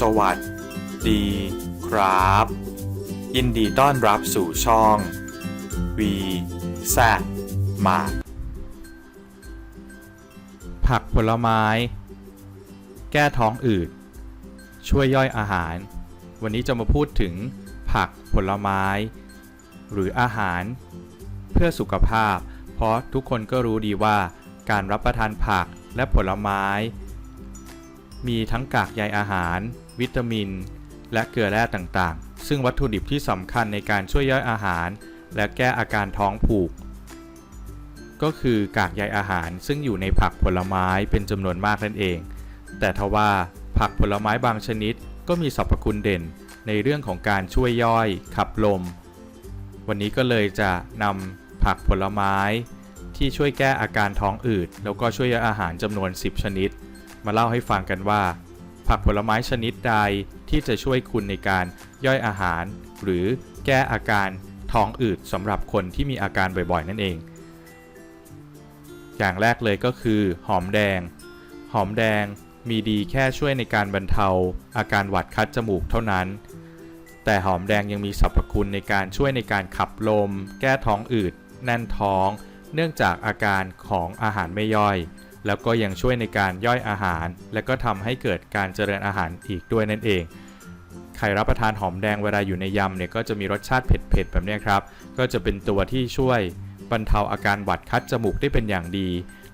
สวัสดีครับ ยินดีต้อนรับสู่ช่อง V Z มาผักผลไม้ แก้ท้องอืด ช่วยย่อยอาหาร วันนี้จะมาพูดถึงผักผลไม้ หรืออาหาร เพื่อสุขภาพ เพราะทุกคนก็รู้ดีว่าการรับประทานผักและผลไม้ มีทั้งกากใยอาหาร วิตามิน และเกลือแร่ต่างๆ ซึ่งวัตถุดิบที่สำคัญในการช่วยย่อยอาหาร และแก้อาการท้องผูก ก็คือกากใยอาหารซึ่งอยู่ในผักผลไม้เป็นจำนวนมากนั่นเอง แต่ทว่าผักผลไม้บางชนิดก็มีสรรพคุณเด่นในเรื่องของการช่วยย่อยขับลม วันนี้ก็เลยจะนำผักผลไม้ที่ช่วยแก้อาการท้องอืด แล้วก็ช่วยย่อยอาหารจำนวน 10 ชนิด มาเล่าให้ฟังกันว่า ผักผลไม้ชนิดใดที่จะช่วยคุณในการย่อยอาหาร หรือแก้อาการท้องอืดสำหรับคนที่มีอาการบ่อยๆ นั่นเอง อย่างแรกเลยก็คือหอมแดง หอมแดงมีดีแค่ช่วยในการบรรเทา อาการหวัดคัดจมูกเท่านั้น แต่หอมแดงยังมีสรรพคุณในการช่วยในการขับลม แก้ท้องอืด แน่นท้อง เนื่องจากอาการของอาหารไม่ย่อย แล้วก็ยังช่วยในการย่อยอาหาร และก็ทำให้เกิดการเจริญอาหารอีกด้วยนั่นเองใครรับประทานหอมแดงเวลาอยู่ในยำเนี่ยก็จะมีรสชาติเผ็ดๆแบบนี้ครับ ก็จะเป็นตัวที่ช่วยบรรเทาอาการหวัดคัดจมูกได้เป็นอย่างดี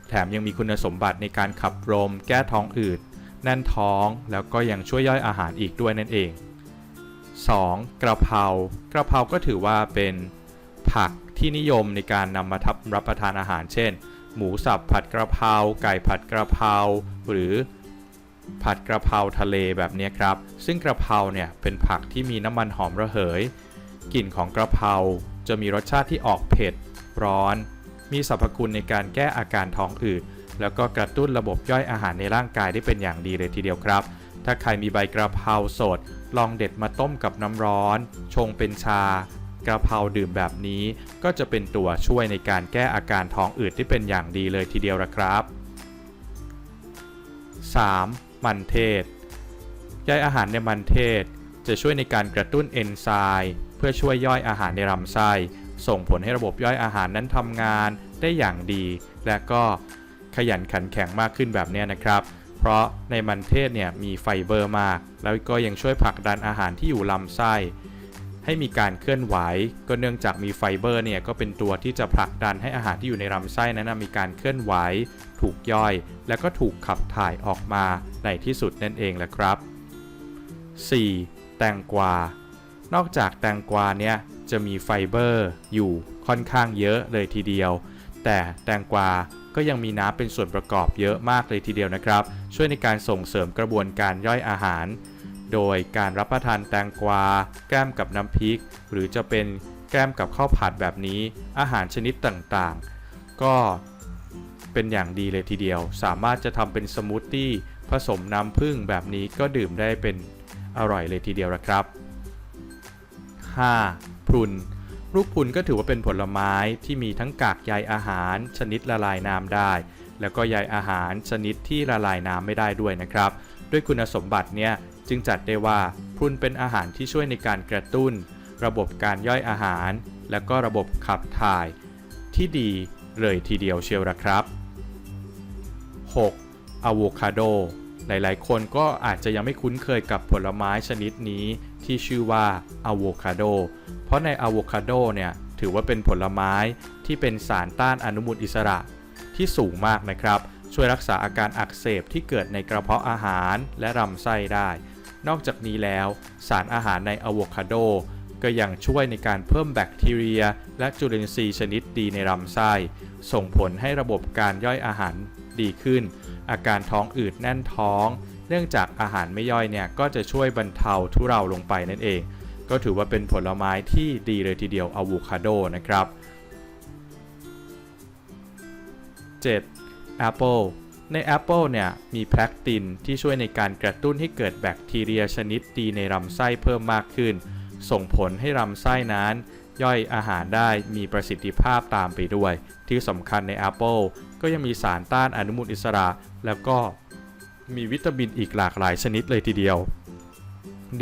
แถมยังมีคุณสมบัติในการขับลมแก้ท้องอืดแน่นท้องแล้วก็ยังช่วยย่อยอาหารอีกด้วยนั่นเอง 2. กระเพรากระเพราก็ถือว่าเป็นผักที่นิยมในการนำมาทับรับประทานอาหาร เช่น หมูสับผัดกระเพราไก่ผัดกระเพราหรือผัดกระเพราทะเลแบบนี้ครับ ซึ่งกระเพราเนี่ยเป็นผักที่มีน้ำมันหอมระเหย กลิ่นของกระเพราจะมีรสชาติที่ออกเผ็ด ร้อน มีสรรพคุณในการแก้อาการท้องอืด แล้วก็กระตุ้นระบบย่อยอาหารในร่างกายได้เป็นอย่างดีเลยทีเดียวครับ ถ้าใครมีใบกระเพราสด ลองเด็ดมาต้มกับน้ำร้อน ชงเป็นชา กระเพราดื่มแบบนี้ ก็จะเป็นตัวช่วยในการแก้อาการท้องอืดที่เป็นอย่างดีเลยทีเดียวละครับ 3. มันเทศใยอาหารในมันเทศ จะช่วยในการกระตุ้นเอนไซม์เพื่อช่วยย่อยอาหารในลำไส้ ส่งผลให้ระบบย่อยอาหารนั้นทำงานได้อย่างดี และก็ขยันขันแข็งมากขึ้นแบบนี้นะครับ เพราะในมันเทศเนี่ยมีไฟเบอร์มาก แล้วก็ยังช่วยผลักดันอาหารที่อยู่ลำไส้ ให้มีการเคลื่อนไหว ก็เนื่องจากมีไฟเบอร์เนี่ยก็เป็นตัวที่จะผลักดันให้อาหารที่อยู่ในลำไส้นั้นมีการเคลื่อนไหว ถูกย่อย และก็ถูกขับถ่ายออกมาในที่สุดนั่นเองแหละครับ 4. แตงกวานอกจากแตงกวาเนี่ยจะมีไฟเบอร์อยู่ค่อนข้างเยอะเลยทีเดียว แต่แตงกวาก็ยังมีน้ำเป็นส่วนประกอบเยอะมากเลยทีเดียวนะครับ ช่วยในการส่งเสริมกระบวนการย่อยอาหาร โดยการรับประทานแตงกวา แก้มกับน้ำพริก หรือจะเป็นแก้มกับข้าวผัดแบบนี้ อาหารชนิดต่างๆ ก็เป็นอย่างดีเลยทีเดียว สามารถจะทำเป็นสมูทตี้ผสมน้ำผึ้งแบบนี้ก็ดื่มได้เป็นอร่อยเลยทีเดียวละครับ 5. พรุนลูกพรุนก็ถือว่าเป็นผลไม้ที่มีทั้งกากใยอาหาร ชนิดละลายน้ำได้ แล้วก็ใยอาหารชนิดที่ละลายน้ำไม่ได้ด้วยนะครับ ด้วยคุณสมบัติเนี่ยจึงจัดได้ว่าพรุนเป็นอาหารที่ช่วยในการกระตุ้น ระบบการย่อยอาหาร และก็ระบบขับถ่าย ที่ดีเลยทีเดียวเชียวละครับ 6. อะโวคาโด หลายๆ คนก็อาจจะยังไม่คุ้นเคยกับผลไม้ชนิดนี้ที่ชื่อว่าอะโวคาโด เพราะในอะโวคาโดเนี่ยถือว่าเป็นผลไม้ที่เป็นสารต้านอนุมูลอิสระที่สูงมากนะครับ ช่วยรักษาอาการอักเสบที่เกิดในกระเพาะอาหารและลำไส้ได้ นอกจากนี้แล้ว สารอาหารในอะโวคาโดก็ยังช่วยในการเพิ่มแบคทีเรีย และจุลินทรีย์ชนิดดีในลำไส้ ส่งผลให้ระบบการย่อยอาหารดีขึ้น อาการท้องอืดแน่นท้อง เนื่องจากอาหารไม่ย่อยเนี่ยก็จะช่วยบรรเทาทุเราลงไปนั่นเอง ก็ถือว่าเป็นผลไม้ที่ดีเลยทีเดียวอะโวคาโดนะครับ 7. แอปเปิลในแอปเปิลเนี่ยมีแพลคตินที่ช่วยในการกระตุ้นให้เกิดแบคทีเรียชนิดดีในลำไส้เพิ่มมากขึ้น ส่งผลให้ลำไส้นั้น ย่อยอาหารได้มีประสิทธิภาพตามไปด้วย ที่สำคัญในแอปเปิลก็ยังมีสารต้านอนุมูลอิสระ แล้วก็มีวิตามินอีกหลากหลายชนิดเลยทีเดียว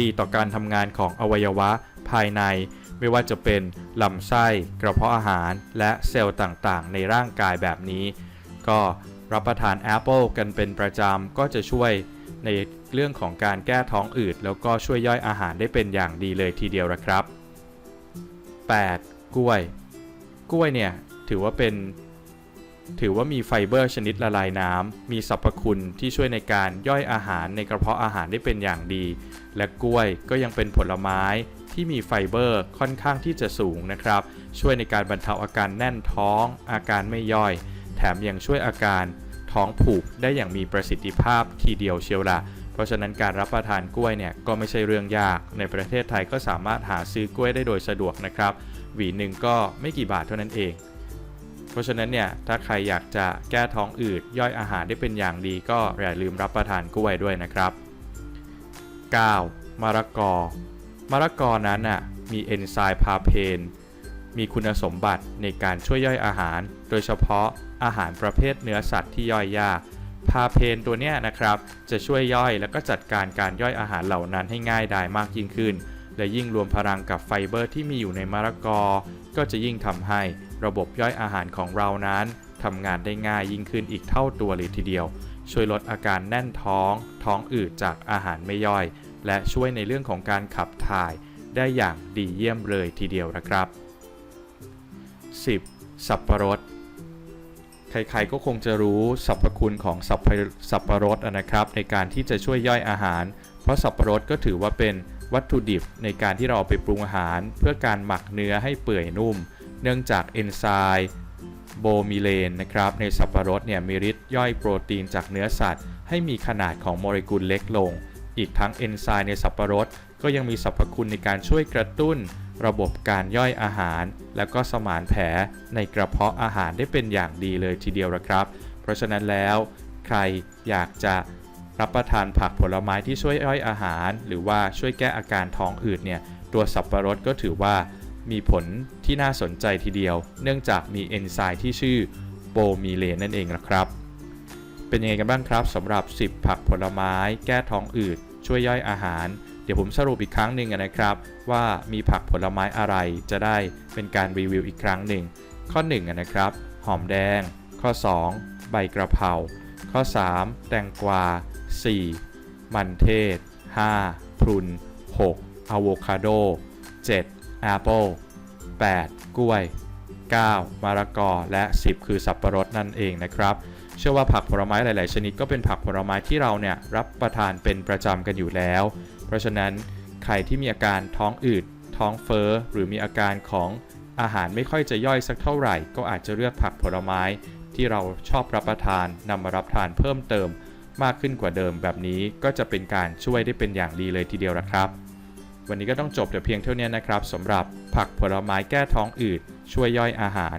ดีต่อการทำงานของอวัยวะภายใน ไม่ว่าจะเป็นลำไส้ กระเพาะอาหาร และเซลล์ต่างๆ ในร่างกายแบบนี้ ก็รับประทานแอปเปิลกันเป็นประจำก็จะช่วยในเรื่องของการแก้ท้องอืด แล้วก็ช่วยย่อยอาหารได้เป็นอย่างดีเลยทีเดียวนะครับ 8. กล้วย กล้วยเนี่ยถือว่าเป็น ถือว่ามีไฟเบอร์ชนิดละลายน้ำมีสรรพคุณที่ช่วยในการย่อยอาหารในกระเพาะอาหารได้เป็นอย่างดี และกล้วยก็ยังเป็นผลไม้ที่มีไฟเบอร์ค่อนข้างที่จะสูงนะครับ ช่วยในการบรรเทาอาการแน่นท้อง อาการไม่ย่อย แถมยังช่วยอาการท้องผูกได้อย่างมีประสิทธิภาพทีเดียวเชียวละเพราะฉะนั้นการรับประทานกล้วยเนี่ยก็ไม่ใช่เรื่องยาก ในประเทศไทยก็สามารถหาซื้อกล้วยได้โดยสะดวกนะครับ หวีหนึ่งก็ไม่กี่บาทเท่านั้นเอง เพราะฉะนั้นเนี่ยถ้าใครอยากจะแก้ท้องอืดย่อยอาหารได้เป็นอย่างดีก็อย่าลืมรับประทานกล้วยด้วยนะครับ 9. มะละกอ มะละกอนั้นน่ะมีเอนไซม์พาเพน มีคุณสมบัติในการช่วยย่อยอาหาร โดยเฉพาะ อาหารประเภทเนื้อสัตว์ที่ย่อยยาก พาเพนตัวนี้นะครับ จะช่วยย่อยแล้วก็จัดการการย่อยอาหารเหล่านั้นให้ง่ายดายมากยิ่งขึ้น และยิ่งรวมพลังกับไฟเบอร์ที่มีอยู่ในมะละกอ ก็จะยิ่งทำให้ระบบย่อยอาหารของเรานั้นทำงานได้ง่ายยิ่งขึ้นอีกเท่าตัวเลยทีเดียว ช่วยลดอาการแน่นท้อง ท้องอืดจากอาหารไม่ย่อย และช่วยในเรื่องของการขับถ่าย ได้อย่างดีเยี่ยมเลยทีเดียวนะครับ 10. สับปะรด ใครๆก็คงจะรู้สรรพคุณของสับปะสับปะรดนะครับ ในการที่จะช่วยย่อยอาหาร เพราะสับปะรดก็ถือว่าเป็นวัตถุดิบในการที่เราเอาไปปรุงอาหาร เพื่อการหมักเนื้อให้เปื่อยนุ่ม เนื่องจากเอนไซม์โบมิเลนนะครับในสับปะรดเนี่ยมีฤทธิ์ย่อยโปรตีนจากเนื้อสัตว์ ให้มีขนาดของโมเลกุลเล็กลง อีกทั้งเอนไซม์ในสับปะรดก็ยังมีสรรพคุณในการช่วยกระตุ้น ระบบการย่อยอาหาร แล้วก็สมานแผลในกระเพาะอาหารได้เป็นอย่างดีเลยทีเดียวละครับ เพราะฉะนั้นแล้วใครอยากจะรับประทานผักผลไม้ที่ช่วยย่อยอาหาร หรือว่าช่วยแก้อาการท้องอืดเนี่ยตัวสับปะรดก็ถือว่ามีผลที่น่าสนใจทีเดียว เนื่องจากมีเอนไซม์ที่ชื่อโบมีเลนนั่นเองนะครับ เป็นยังไงกันบ้างครับสำหรับ 10 ผักผลไม้ แก้ท้องอืด ช่วยย่อยอาหาร เดี๋ยวผมสรุปอีกครั้งหนึ่งนะครับ ว่ามีผักผลไม้อะไรจะได้เป็นการรีวิวอีกครั้งหนึ่ง ข้อ1นะครับ หอมแดง ข้อ 2 ใบกระเพรา ข้อ 3 แตงกวา 4 มันเทศ 5 พรุน 6อะโวคาโด 7แอปเปิล8กล้วย 9 มะละกอ และ 10 คือสับปะรดนั่นเองนะครับเชื่อว่าผักผลไม้หลาย ๆ ชนิดก็เป็นผักผลไม้ที่เราเนี่ยรับประทานเป็นประจำกันอยู่แล้ว เพราะฉะนั้นใครที่มีอาการท้องอืด ท้องเฟ้อหรือมีอาการของอาหารไม่ค่อยจะย่อยสักเท่าไหร่ ก็อาจจะเลือกผักผลไม้ ที่เราชอบรับประทานนำมารับทานเพิ่มเติม มากขึ้นกว่าเดิมแบบนี้ก็จะเป็นการช่วยได้เป็นอย่างดีเลยทีเดียวนะครับ วันนี้ก็ต้องจบแต่เพียงเท่านี้นะครับสำหรับผักผลไม้แก้ท้องอืดช่วยย่อยอาหาร